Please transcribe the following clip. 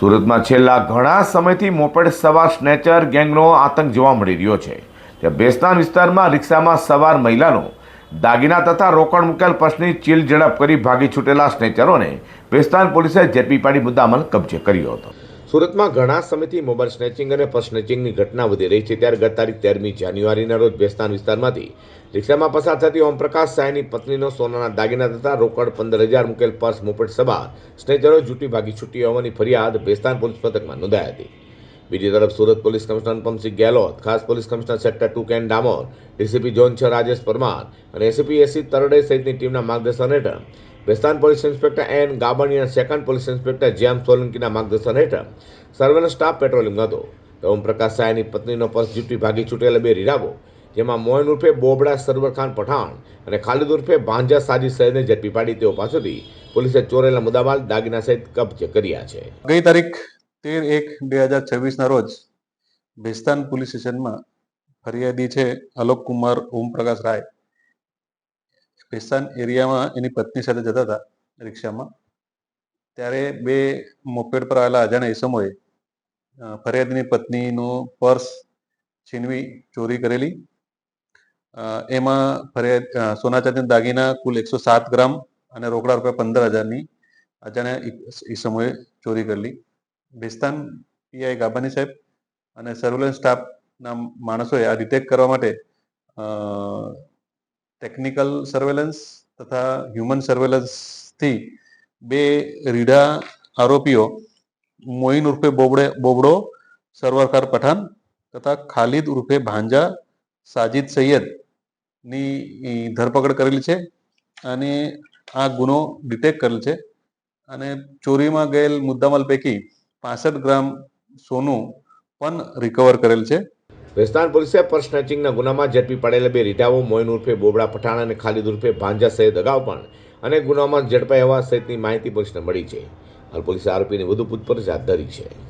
સુરતમાં છેલ્લા ઘણા સમયથી મોપેડ સવાર સ્નેચર ગેંગનો આતંક જોવા મળી રહ્યો છે. ત્યાં બેસ્તાન વિસ્તારમાં રિક્ષામાં સવાર મહિલાનો દાગીના તથા રોકડ મુકેલ પર્સની ચીલ ઝડપ કરી ભાગી છૂટેલા સ્નેચરોને બેસ્તાન પોલીસે ઝડપી પાડી મુદ્દામાલ કબજે કર્યો હતો. સુરતમાં ઘણા સમયથી મોબાઈલ સ્નેચિંગ અને પર્સ સ્નેચિંગની ઘટના વધી રહી છે. ત્યારે ગત તારીખ તેરમી જાન્યુઆરીના રોજ બેસ્તાન વિસ્તારમાંથી રિક્ષામાં પસાર થતી ઓમપ્રકાશ સાયની પત્નીનો સોનાના દાગીના તથા રોકડ પંદર હજાર મૂકેલ પર્સ મોપેટ સભા સ્નેચરો જૂટી ભાગી છૂટી હોવાની ફરિયાદ બેસ્તાન પોલીસ મથકમાં નોંધાઈ હતી. બીજી તરફ સુરત પોલીસ કમિશનર અનુપમસિંહ ગેહલોત, ખાસ police commissioner sector two Ken Damor, DCP zone છ રાજેશ પરમાર અને એસીપી એસી તરડે સહિતની ટીમના માર્ગદર્શન હેઠળ Bestan police inspector N Gabani અને સેકન્ડ પોલીસ ઇન્સ્પેક્ટર જેમ સોલંકીના માર્ગદર્શન હેઠળ સર્વેલન્સ સ્ટાફ પેટ્રોલિંગ હતો. ઓમ ઓમપ્રકાશ સાયની પત્નીનો પર્સ જીપટી ભાગી છૂટેલા બે રીરાવો જેમાં મોહન ઉર્ફે બોબડા સરવર ખાન પઠાણ અને ખાલિદ ઉર્ફે ભાંજા સાજી સૈદને ઝડપી પાડી તેઓ પાસેથી પોલીસે ચોરેલા મુદ્દામાલ દાગીના સહિત કબજે કર્યા છે. ગઈ તારીખ તેર એક બે હજાર છવ્વીસના રોજ ભેસ્તાન પોલીસ સ્ટેશનમાં ફરિયાદી છે અલોક કુમાર ઓમપ્રકાશ રાય. ભેસ્તાન એરિયામાં એની પત્ની સાથે જતા હતા રિક્ષામાં. ત્યારે બે મોપેડ પર આવેલા અજાણ્યા ઈસમોએ ફરિયાદીની પત્નીનું પર્સ છીનવી ચોરી કરેલી. એમાં ફરિયાદ સોનાચાંદીના સોના ચાંદીના દાગીના કુલ એકસો સાત ગ્રામ અને રોકડા રૂપિયા પંદર હજારની અજાણ્યા ઈસમોએ ચોરી કરેલી. ભેસ્તાન પીઆઈ ગાબાની સાહેબ અને સર્વેલન્સ સ્ટાફના માણસોએ આ ડિટેક્ટ કરવા માટે ટેકનિકલ સર્વેલન્સ તથા હ્યુમન સર્વેલન્સથી બે રીઢા આરોપીઓ મોઇન ઉર્ફે બોબડે, બોબડો સરવરકાર પઠાણ તથા ખાલિદ ઉર્ફે ભાંજા, સાજિદ સૈયદની ધરપકડ કરેલી છે અને આ ગુનો ડિટેક્ટ કરેલ છે. અને ચોરીમાં ગયેલ મુદ્દામાલ પૈકી પાસઠ ગ્રામ સોનું પણ રિકવર કરેલ છે. વેસ્તાન પોલીસે પર્સ સ્નેચિંગના ગુનામાં ઝડપી પડેલા બે રીઢાઓ, મોઇન ઉર્ફે બોબડા પઠાણ અને ખાલિદ ઉર્ફે ભાંજા સહિત અગાઉ પણ અને ગુનામાં ઝડપાઈ હોવા સહિતની માહિતી પોલીસને મળી છે. હાલ પોલીસે આરોપીની વધુ પૂછપરછ હાથ ધરી છે.